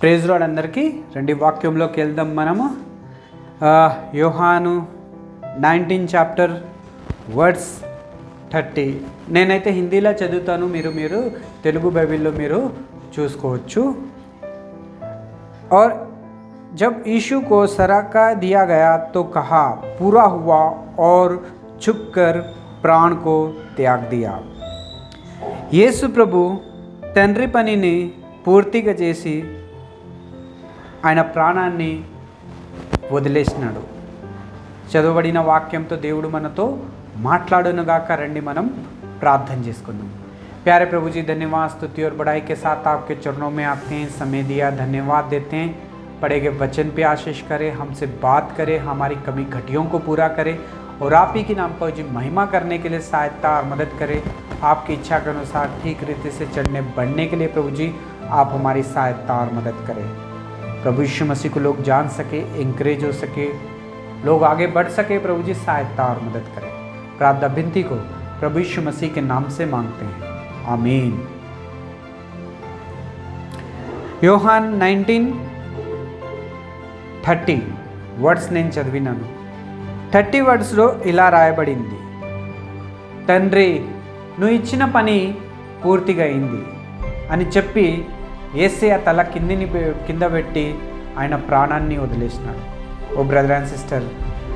Praise road అందరికీ రెండు వాక్యంలోకి వెళ్దాం మనము ఆ, యోహాను నైన్టీన్ చాప్టర్ వర్డ్స్ థర్టీ నేనైతే హిందీలో చదువుతాను మీరు మీరు తెలుగు బైబిల్లో మీరు చూసుకోవచ్చు और जब यीशु को सराका दिया गया तो कहा पूरा हुआ और छुपकर प्राण को त्याग दिया యేసు ప్రభు తండ్రి పనిని పూర్తిగా చేసి ఆయన ప్రాణాన్ని వదిలేసినాడు చదవబడిన వాక్యంతో దేవుడు మనతో మాట్లాడునుగాక రండి మనం प्रार्थना చేసుకుందాం प्यारे प्रभु जी धन्यवाद स्तुति और बड़ाई के साथ आपके चरणों में आते हैं समय दिया धन्यवाद देते हैं पढ़े गए वचन पे आशीष करें हमसे बात करें हमारी कमी घटियों को पूरा करें और आप ही के नाम पर जी महिमा करने के लिए सहायता और मदद करें आपकी इच्छा के अनुसार ठीक रीति से चढ़ने बढ़ने के लिए प्रभु जी आप हमारी सहायता और मदद करें प्रभु यीशु मसीह को लोग जान सके इंकरेज हो सके लोग आगे बढ़ सके प्रभु जी सहायता और मदद करें प्रार्थना विनती को प्रभु यीशु मसीह के नाम से मांगते हैं आमीन యోహాన్ నైన్టీన్ థర్టీ వర్డ్స్ నేను చదివినాను థర్టీ వర్డ్స్లో ఇలా రాయబడింది తండ్రి నువ్వు ఇచ్చిన పని పూర్తిగా అయింది అని చెప్పి ఏసే తల కిందిని కింద పెట్టి ఆయన ప్రాణాన్ని వదిలేసినాడు. O brother and sister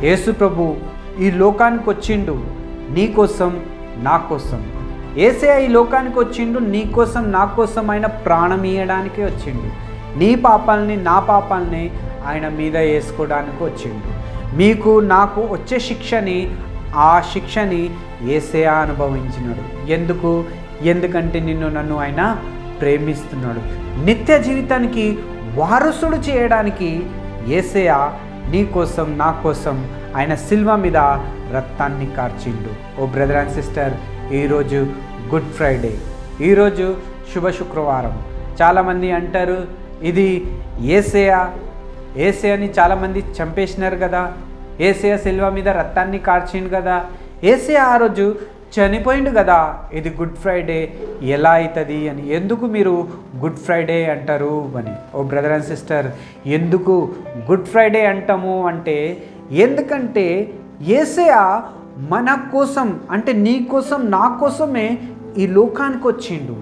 Yesu ప్రభు ఈ లోకానికి వచ్చిండు నీ కోసం నా కోసం. ఏసే ఈ లోకానికి వచ్చిండు నీ కోసం నా కోసం ఆయన ప్రాణం ఇయ్యడానికి వచ్చిండు. నీ పాపాలని నా పాపాలని ఆయన మీద వేసుకోవడానికి వచ్చిండు. మీకు నాకు వచ్చే శిక్షని ఆ శిక్షని ఏసే అనుభవించినాడు. ఎందుకు? ఎందుకంటే నిన్ను నన్ను ఆయన ప్రేమిస్తున్నాడు. నిత్య జీవితానికి వారసుడు చేయడానికి ఏసయ నీ కోసం నా కోసం ఆయన సిల్వ మీద రక్తాన్ని కార్చిండు. ఓ బ్రదర్ అండ్ సిస్టర్ ఈరోజు గుడ్ ఫ్రైడే. ఈరోజు శుభ శుక్రవారం. చాలామంది అంటారు ఇది ఏసయ ఏసయని చాలామంది చంపేసినారు కదా. ఏసయ సిల్వ మీద రక్తాన్ని కార్చిండు కదా. ఏసే ఆ రోజు చనిపోయిండు కదా. ఇది గుడ్ ఫ్రైడే ఎలా అవుతుంది అని. ఎందుకు మీరు గుడ్ ఫ్రైడే అంటారు అని. ఓ బ్రదర్ అండ్ సిస్టర్ ఎందుకు గుడ్ ఫ్రైడే అంటాము అంటే ఎందుకంటే ఏసయ మన కోసం అంటే నీ కోసం నా కోసమే ఈ లోకానికి వచ్చిండు.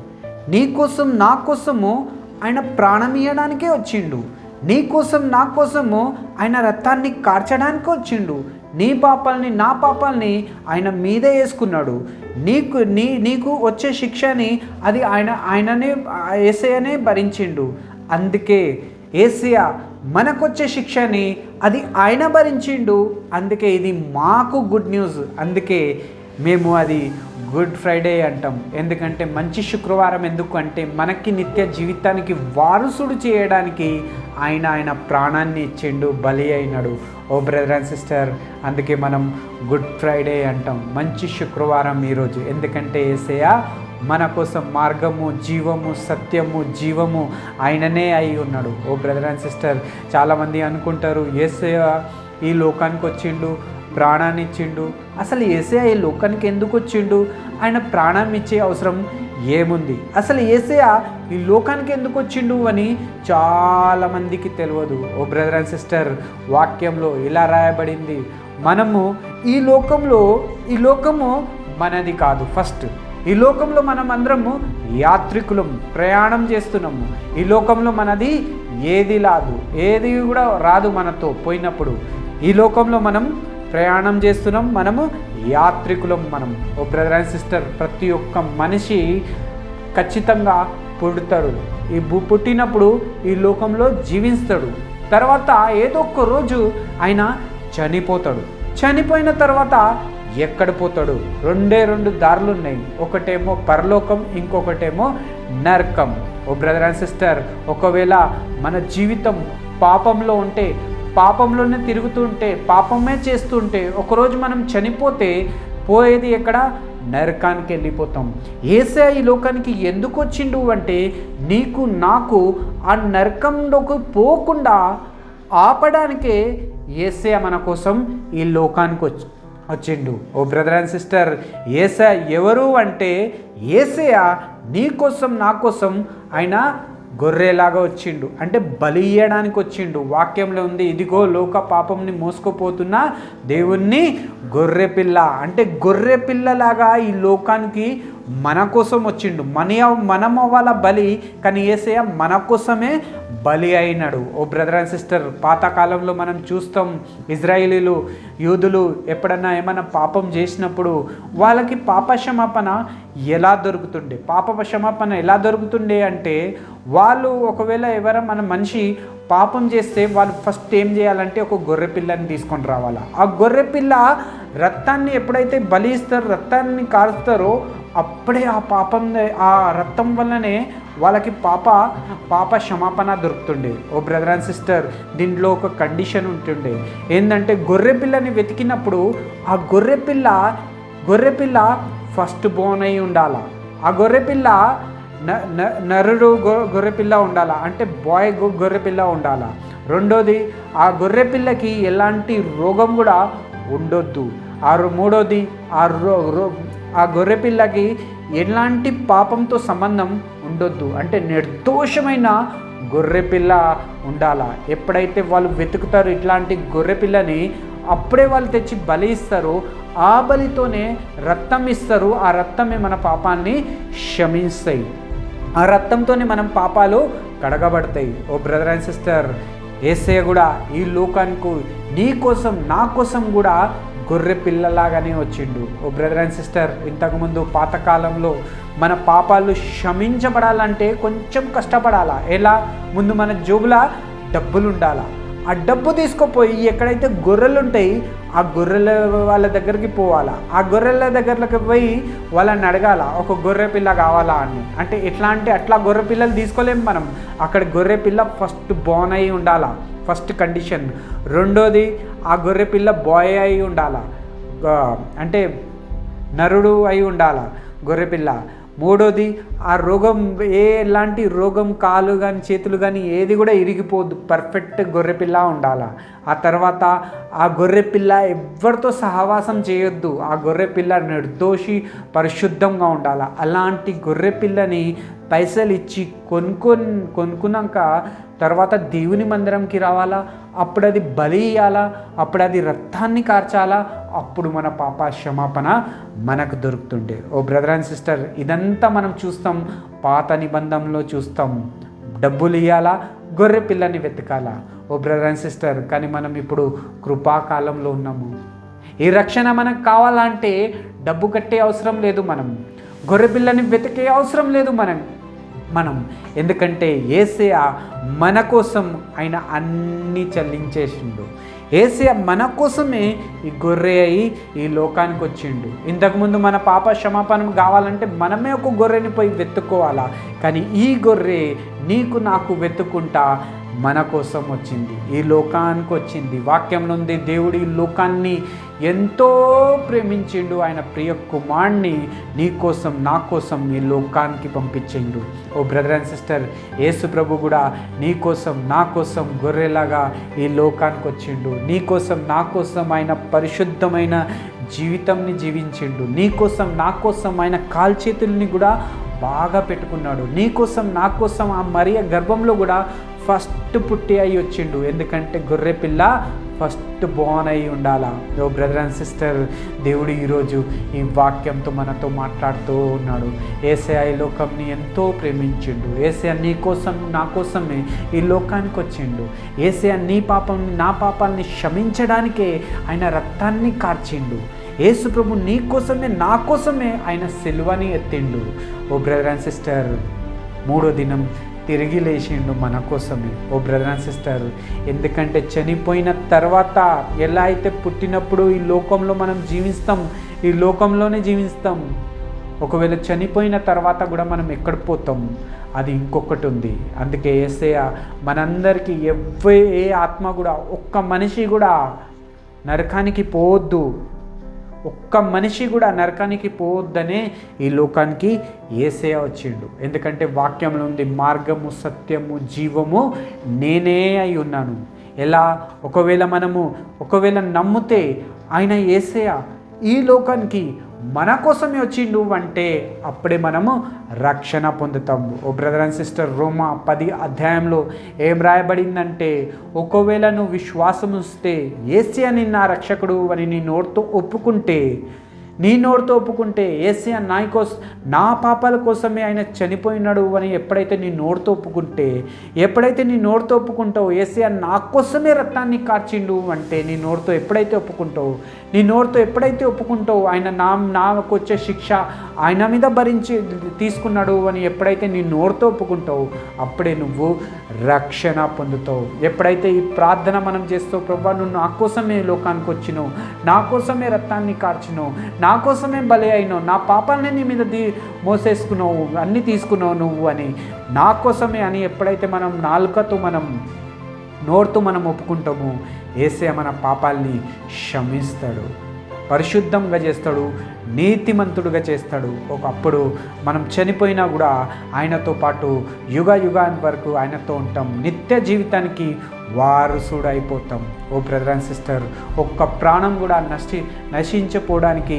నీ కోసం నా కోసము ఆయన ప్రాణం ఇవ్వడానికే వచ్చిండు. నీ కోసం నా కోసము ఆయన రక్తాన్ని కార్చడానికి వచ్చిండు. నీ పాపాలని నా పాపాలని ఆయన మీదే వేసుకున్నాడు. నీకు నీ నీకు వచ్చే శిక్షని అది ఆయన ఆయననే ఏసయనే భరించిండు. అందుకే ఏసియా మనకొచ్చే శిక్షని అది ఆయన భరించిండు. అందుకే ఇది మాకు గుడ్ న్యూస్. అందుకే మేము అది గుడ్ ఫ్రైడే అంటాం. ఎందుకంటే మంచి శుక్రవారం ఎందుకు అంటే మనకి నిత్య జీవితానికి వారసుడు చేయడానికి ఆయన ఆయన ప్రాణాన్ని ఇచ్చిండు బలి అయినాడు. ఓ బ్రదర్ అండ్ సిస్టర్ అందుకే మనం గుడ్ ఫ్రైడే అంటాం. మంచి శుక్రవారం ఈరోజు ఎందుకంటే ఏసయ మన కోసం మార్గము జీవము సత్యము జీవము ఆయననే అయి ఉన్నాడు. ఓ బ్రదర్ అండ్ సిస్టర్ చాలామంది అనుకుంటారు ఏసయ ఈ లోకానికి వచ్చిండు ప్రాణాన్ని ఇచ్చిండు అసలు ఏసే ఈ లోకానికి ఎందుకు వచ్చిండు? ఆయన ప్రాణం ఇచ్చే అవసరం ఏముంది? అసలు ఏసయా ఈ లోకానికి ఎందుకు వచ్చిండు అని చాలామందికి తెలియదు. ఓ బ్రదర్ అండ్ సిస్టర్ వాక్యంలో ఇలా రాయబడింది. మనము ఈ లోకంలో ఈ లోకము మనది కాదు. ఫస్ట్ ఈ లోకంలో మనం అందరము యాత్రికులం ప్రయాణం చేస్తున్నాము. ఈ లోకంలో మనది ఏది రాదు. ఏది కూడా రాదు మనతో పోయినప్పుడు. ఈ లోకంలో మనం ప్రయాణం చేస్తున్నాం. మనము యాత్రికులం మనం. ఓ బ్రదర్ అండ్ సిస్టర్ ప్రతి ఒక్క మనిషి ఖచ్చితంగా పుడతాడు. ఈ భూ- పుట్టినప్పుడు ఈ లోకంలో జీవిస్తాడు. తర్వాత ఏదో ఒక రోజు ఆయన చనిపోతాడు. చనిపోయిన తర్వాత ఎక్కడ పోతాడు? రెండే రెండు దారులు ఉన్నాయి. ఒకటేమో పరలోకం ఇంకొకటేమో నరకం. ఓ బ్రదర్ అండ్ సిస్టర్ ఒకవేళ మన జీవితం పాపంలో ఉంటే పాపంలోనే తిరుగుతుంటే పాపమే చేస్తుంటే ఒకరోజు మనం చనిపోతే పోయేది ఎక్కడ? నరకానికి వెళ్ళిపోతాం. ఏసే ఈ లోకానికి ఎందుకు వచ్చిండు అంటే నీకు నాకు ఆ నరకంలోకి పోకుండా ఆపడానికే ఏసే మన కోసం ఈ లోకానికి వచ్చి వచ్చిండు. ఓ బ్రదర్ అండ్ సిస్టర్ ఏసా ఎవరు అంటే ఏసయ నీ కోసం నా కోసం ఆయన గొర్రెలాగా వచ్చిండు. అంటే బలి ఇయ్యడానికి వచ్చిండు. వాక్యంలో ఉంది ఇదిగో లోక పాపంని మోసుకుపోతున్న దేవుణ్ణి గొర్రె పిల్ల అంటే గొర్రె పిల్లలాగా ఈ లోకానికి మన కోసం వచ్చిండు. మన మనం అవ్వాల బలి కానీ ఏసయ్య మన కోసమే బలి అయినాడు. ఓ బ్రదర్ అండ్ సిస్టర్ పాతకాలంలో మనం చూస్తాం ఇజ్రాయిలీలు యూదులు ఎప్పుడన్నా ఏమైనా పాపం చేసినప్పుడు వాళ్ళకి పాప క్షమాపణ ఎలా దొరుకుతుండే? పాప క్షమాపణ ఎలా దొరుకుతుండే అంటే వాళ్ళు ఒకవేళ ఎవరైనా మన మనిషి పాపం చేస్తే వాళ్ళు ఫస్ట్ ఏం చేయాలంటే ఒక గొర్రె పిల్లని తీసుకొని రావాలా. ఆ గొర్రె పిల్ల రక్తాన్ని ఎప్పుడైతే బలి ఇస్తారో రక్తాన్ని కారుస్తారో అప్పుడే ఆ పాపం ఆ రక్తం వల్లనే వాళ్ళకి పాప పాప క్షమాపణ దొరుకుతుండే. ఓ బ్రదర్ అండ్ సిస్టర్ దీంట్లో ఒక కండిషన్ ఉంటుండే. ఏంటంటే గొర్రె పిల్లని వెతికినప్పుడు ఆ గొర్రె పిల్ల గొర్రె పిల్ల ఫస్ట్ బోన్ అయి ఉండాల? ఆ గొర్రె పిల్ల నరుడు గొర్రె పిల్ల ఉండాలా? అంటే బాయ్ గొర్రె పిల్ల ఉండాలా? రెండోది ఆ గొర్రె పిల్లకి ఎలాంటి రోగం కూడా ఉండొద్దు. ఆ మూడోది ఆ రో రో ఆ గొర్రె పిల్లకి ఎలాంటి పాపంతో సంబంధం ఉండొద్దు. అంటే నిర్దోషమైన గొర్రె పిల్ల ఉండాలా? ఎప్పుడైతే వాళ్ళు వెతుకుతారో ఇట్లాంటి గొర్రె పిల్లని అప్పుడే వాళ్ళు తెచ్చి బలి ఇస్తారు. ఆ బలితోనే రక్తం ఇస్తారు. ఆ రక్తమే మన పాపాన్ని క్షమిస్తాయి ఆ రక్తంతోనే మనం పాపాలు కడగబడతాయి. O brother and sister Yesayya కూడా ఈ లోకానికి నీ కోసం నా కోసం కూడా గొర్రె పిల్లలాగానే వచ్చిండు. ఓ బ్రదర్ అండ్ సిస్టర్ ఇంతకుముందు పాతకాలంలో మన పాపాలు క్షమించబడాలంటే కొంచెం కష్టపడాలా? ఎలా? ముందు మన జోబుల డబ్బులు ఉండాలా ఆ డబ్బు తీసుకుపోయి ఎక్కడైతే గొర్రెలు ఉంటాయి ఆ గొర్రెల వాళ్ళ దగ్గరికి పోవాలా? ఆ గొర్రెల దగ్గరకి పోయి వాళ్ళని అడగాల ఒక గొర్రె పిల్ల కావాలా? అని. అంటే ఎట్లా అంటే అట్లా గొర్రె పిల్లలు తీసుకోలేము మనం. అక్కడ గొర్రె పిల్ల ఫస్ట్ బోన్ అయి ఉండాలా. First condition. రెండోది ఆ గొర్రె పిల్ల బాయ్ అయి ఉండాలా? అంటే నరుడు అయి ఉండాలా గొర్రెపిల్ల మూడోది ఆ రోగం ఏ ఎలాంటి రోగం కాలు కానీ చేతులు కానీ ఏది కూడా ఇరిగిపోద్దు పర్ఫెక్ట్ గొర్రెపిల్ల ఉండాలా. ఆ తర్వాత ఆ గొర్రెపిల్ల ఎవరితో సహవాసం చేయొద్దు. ఆ గొర్రెపిల్ల నిర్దోషి పరిశుద్ధంగా ఉండాలా. అలాంటి గొర్రెపిల్లని పైసలు ఇచ్చి కొనుక్కొని కొనుక్కున్నాక తర్వాత దేవుని మందిరంకి రావాలా? అప్పుడు అది బలి ఇయ్యాలా? అప్పుడు అది రక్తాన్ని కార్చాలా? అప్పుడు మన పాప క్షమాపణ మనకు దొరుకుతుండే. ఓ బ్రదర్ అండ్ సిస్టర్ ఇదంతా మనం చూస్తాం పాత నిబంధనలో చూస్తాం. డబ్బులు ఇవ్వాలా గొర్రె పిల్లని వెతకాలా? ఓ బ్రదర్ అండ్ సిస్టర్ కానీ మనం ఇప్పుడు కృపాకాలంలో ఉన్నాము. ఈ రక్షణ మనకు కావాలంటే డబ్బు కట్టే అవసరం లేదు మనం. గొర్రె పిల్లని వెతికే అవసరం లేదు మనం. మనం. ఎందుకంటే ఏసే మన కోసం ఆయన అన్నీ చెల్లించేసిండు. ఏసయ మన కోసమే ఈ గొర్రె అయి ఈ లోకానికి వచ్చిండు. ఇంతకుముందు మన పాప క్షమాపణం కావాలంటే మనమే ఒక గొర్రెని పోయి వెతుక్కోవాలా? కానీ ఈ గొర్రె నీకు నాకు వెతుక్కుంటా మన కోసం వచ్చింది ఈ లోకానికి వచ్చింది. వాక్యం నుండి దేవుడు ఈ లోకాన్ని ఎంతో ప్రేమించిండు. ఆయన ప్రియ కుమార్ని నీ కోసం నా కోసం ఈ లోకానికి పంపించిండు. O brother and sister Yesu ప్రభు కూడా నీ కోసం నా కోసం గొర్రెలాగా ఈ లోకానికి వచ్చిండు. నీ కోసం నా కోసం ఆయన పరిశుద్ధమైన జీవితంని జీవించిండు. నీ కోసం నా కోసం ఆయన కాల్చేతుల్ని కూడా బాగా పెట్టుకున్నాడు. నీ కోసం నా కోసం ఆ మరియ గర్భంలో కూడా ఫస్ట్ పుట్టి అయి వచ్చిండు. ఎందుకంటే గొర్రె పిల్ల ఫస్ట్ బోన్ అయి ఉండాలా? ఓ బ్రదర్ అండ్ సిస్టర్ దేవుడు ఈరోజు ఈ వాక్యంతో మనతో మాట్లాడుతూ ఉన్నాడు. ఏసే ఈ లోకంని ఎంతో ప్రేమించిండు. ఏసే నీ కోసం నా కోసమే ఈ లోకానికి వచ్చిండు. ఏసే నీ పాపం నా పాపాలని క్షమించడానికే ఆయన రక్తాన్ని కార్చిండు. యేసు ప్రభు నీ కోసమే నా కోసమే ఆయన సెలువని ఎత్తిండు. ఓ బ్రదర్ అండ్ సిస్టర్ మూడో దినం తిరిగి లేచిండు మన కోసమే ఓ బ్రదర్ అండ్ సిస్టర్ ఎందుకంటే చనిపోయిన తర్వాత ఎలా అయితే పుట్టినప్పుడు ఈ లోకంలో మనం జీవిస్తాం ఈ లోకంలోనే జీవిస్తాం ఒకవేళ చనిపోయిన తర్వాత కూడా మనం ఎక్కడ పోతాం? అది ఇంకొకటి ఉంది. అందుకే ఏసయ మనందరికీ ఎవ్వే ఏ ఆత్మ కూడా ఒక్క మనిషి కూడా నరకానికి పోవద్దు. ఒక్క మనిషి కూడా నరకానికి పోవద్దనే ఈ లోకానికి ఏసే వచ్చిండు. ఎందుకంటే వాక్యంలో ఉంది మార్గము సత్యము జీవము నేనే అయి ఉన్నాను. ఎలా? ఒకవేళ మనము ఒకవేళ నమ్మితే ఆయన ఏసయ ఈ లోకానికి మన కోసమే వచ్చిండు అంటే అప్పుడే మనము రక్షణ పొందుతాము ఓ బ్రదర్ అండ్ సిస్టర్ రోమా పది అధ్యాయంలో ఏం రాయబడిందంటే ఒకవేళ నువ్వు విశ్వాసం ఉంటే ఏసీ అని నా రక్షకుడు అని నీ నోటితో ఒప్పుకుంటే నీ నోటితో ఒప్పుకుంటే ఏసీ నా కోసం నా పాపాల కోసమే ఆయన చనిపోయినాడు అని ఎప్పుడైతే నీ నోటితో ఒప్పుకుంటే ఎప్పుడైతే నీ నోటితో ఒప్పుకుంటావు ఏసీ నా కోసమే రక్తాన్ని కార్చిండు అంటే నీ నోటితో ఎప్పుడైతే ఒప్పుకుంటావు నీ నోటితో ఎప్పుడైతే ఒప్పుకుంటావు ఆయన నా నాకు వచ్చే శిక్ష ఆయన మీద భరించి తీసుకున్నాడు అని ఎప్పుడైతే నీ నోటితో ఒప్పుకుంటావు అప్పుడే నువ్వు రక్షణ పొందుతావు. ఎప్పుడైతే ఈ ప్రార్థన మనం చేస్తావు ప్రభా నువ్వు నా కోసమే లోకానికి వచ్చినో నా కోసమే రక్తాన్ని కార్చినావు నా కోసమే బలి అయినావు నా పాపాలని నీ మీద దీ మోసేసుకున్నావు అన్నీ తీసుకున్నావు నువ్వు అని నా కోసమే అని ఎప్పుడైతే మనం నాలుకతో మనం నోరుతో మనం ఒప్పుకుంటామో ఏసే మన పాపాల్ని క్షమిస్తాడు. పరిశుద్ధంగా చేస్తాడు నీతిమంతుడుగా చేస్తాడు. ఒకప్పుడు మనం చనిపోయినా కూడా ఆయనతో పాటు యుగ యుగాన్ వరకు ఆయనతో ఉంటాం. నిత్య జీవితానికి వారసుడు అయిపోతాం ఓ బ్రదర్ అండ్ సిస్టర్ ఒక్క ప్రాణం కూడా నశి నశించిపోవడానికి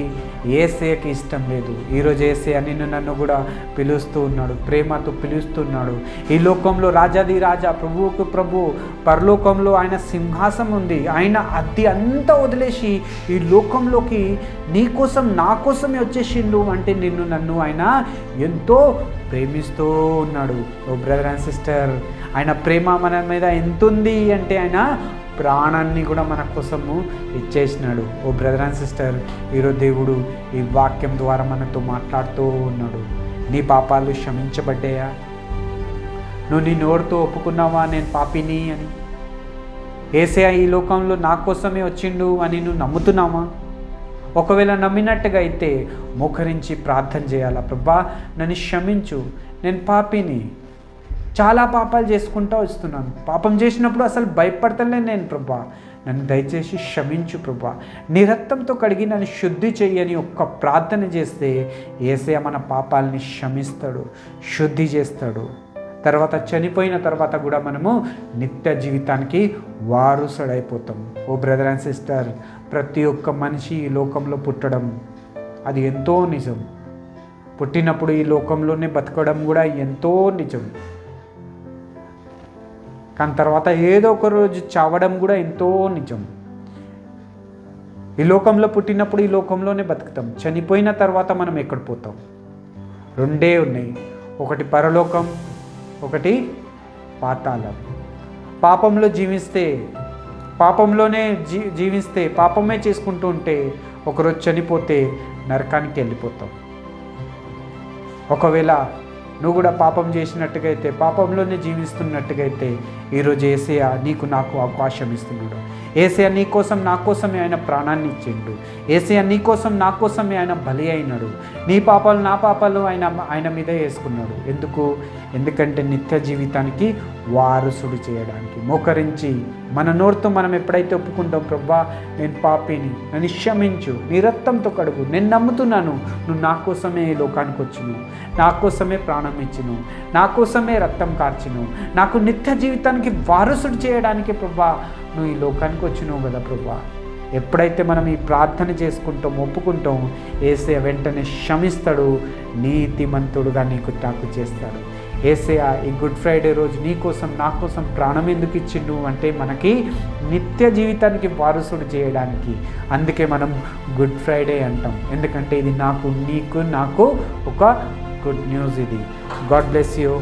ఏసేకి ఇష్టం లేదు. ఈరోజు ఏసే నిన్ను నన్ను కూడా పిలుస్తూ ఉన్నాడు ప్రేమతో పిలుస్తున్నాడు ఈ లోకంలో రాజాది రాజా ప్రభువుకు ప్రభు పరలోకంలో ఆయన సింహాసం ఉంది. ఆయన అది అంతా వదిలేసి ఈ లోకంలోకి నీ కోసం నా కోసమే వచ్చేసిండు అంటే నిన్ను నన్ను ఆయన ఎంతో ప్రేమిస్తూ ఉన్నాడు. ఓ బ్రదర్ అండ్ సిస్టర్ ఆయన ప్రేమ మన మీద ఎంత ఉంది అంటే ఆయన ప్రాణాన్ని కూడా మన కోసము ఇచ్చేసినాడు. ఓ బ్రదర్ అండ్ సిస్టర్ ఈరోజు దేవుడు ఈ వాక్యం ద్వారా మనతో మాట్లాడుతూ ఉన్నాడు. నీ పాపాలు క్షమించబడ్డాయా? నువ్వు నీ నోరుతో ఒప్పుకున్నావా? నేను పాపిని అని. ఏసే ఈ లోకంలో నా కోసమే వచ్చిండు అని నువ్వు నమ్ముతున్నావా? ఒకవేళ నమ్మినట్టుగా అయితే మోకరించి ప్రార్థన చేయాలా? ప్రభా నన్ను క్షమించు. నేను పాపిని. చాలా పాపాలు చేసుకుంటూ వస్తున్నాను. పాపం చేసినప్పుడు అసలు భయపడతలే నేను ప్రభా. నన్ను దయచేసి క్షమించు ప్రభా. నీ రక్తంతో కడిగి నన్ను శుద్ధి చెయ్యని ఒక్క ప్రార్థన చేస్తే ఏసే మన పాపాలని క్షమిస్తాడు శుద్ధి చేస్తాడు. తర్వాత చనిపోయిన తర్వాత కూడా మనము నిత్య జీవితానికి వారసుడైపోతాం. ఓ బ్రదర్ అండ్ సిస్టర్ ప్రతి ఒక్క మనిషి ఈ లోకంలో పుట్టడం అది ఎంతో నిజం. పుట్టినప్పుడు ఈ లోకంలోనే బతకడం కూడా ఎంతో నిజం. కానీ తర్వాత ఏదో ఒక రోజు చావడం కూడా ఎంతో నిజం. ఈ లోకంలో పుట్టినప్పుడు ఈ లోకంలోనే బతుకుతాం. చనిపోయిన తర్వాత మనం ఎక్కడ పోతాం? రెండే ఉన్నాయి. ఒకటి పరలోకం ఒకటి పాతాళం. పాపంలో జీవిస్తే పాపంలోనే జీ జీవిస్తే పాపమే చేసుకుంటూ ఉంటే ఒకరోజు చనిపోతే నరకానికి వెళ్ళిపోతాం. ఒకవేళ నువ్వు కూడా పాపం చేసినట్టుగా అయితే పాపంలోనే జీవిస్తున్నట్టుగా అయితే ఈరోజు ఏసయ నీకు నాకు అవకాశం ఇస్తున్నాడు. ఏసయ నీ కోసం నా కోసమే ఆయన ప్రాణాన్ని ఇచ్చిండు. ఏసయ నీ కోసం నా కోసమే ఆయన బలి అయినాడు. నీ పాపాలు నా పాపాలు ఆయన ఆయన మీద వేసుకున్నాడు. ఎందుకు? ఎందుకంటే నిత్య జీవితానికి వారసుడు చేయడానికి. మోకరించి మన నోరుతో మనం ఎప్పుడైతే ఒప్పుకుంటాం ప్రభా నేను పాపిని నన్ను క్షమించు నీ రక్తంతో కడుగు నేను నమ్ముతున్నాను నువ్వు నా కోసమే ఈ లోకానికి వచ్చినావు. నా కోసమే ప్రాణం ఇచ్చిను నా కోసమే రక్తం కార్చిను నాకు నిత్య జీవితానికి వారసుడు చేయడానికి ప్రభా నువ్వు ఈ లోకానికి వచ్చినావు కదా ప్రభా. ఎప్పుడైతే మనం ఈ ప్రార్థన చేసుకుంటాం ఒప్పుకుంటాం ఏసే వెంటనే క్షమిస్తాడు నీతిమంతుడుగా నీకు తాకు చేస్తాడు. ఏసే ఈ గుడ్ ఫ్రైడే రోజు నీ కోసం నా కోసం ప్రాణం ఎందుకు ఇచ్చిండు అంటే మనకి నిత్య జీవితానికి వారసుడు చేయడానికి. అందుకే మనం గుడ్ ఫ్రైడే అంటాం. ఎందుకంటే ఇది నాకు నీకు నాకు ఒక గుడ్ న్యూస్ ఇది. God bless you.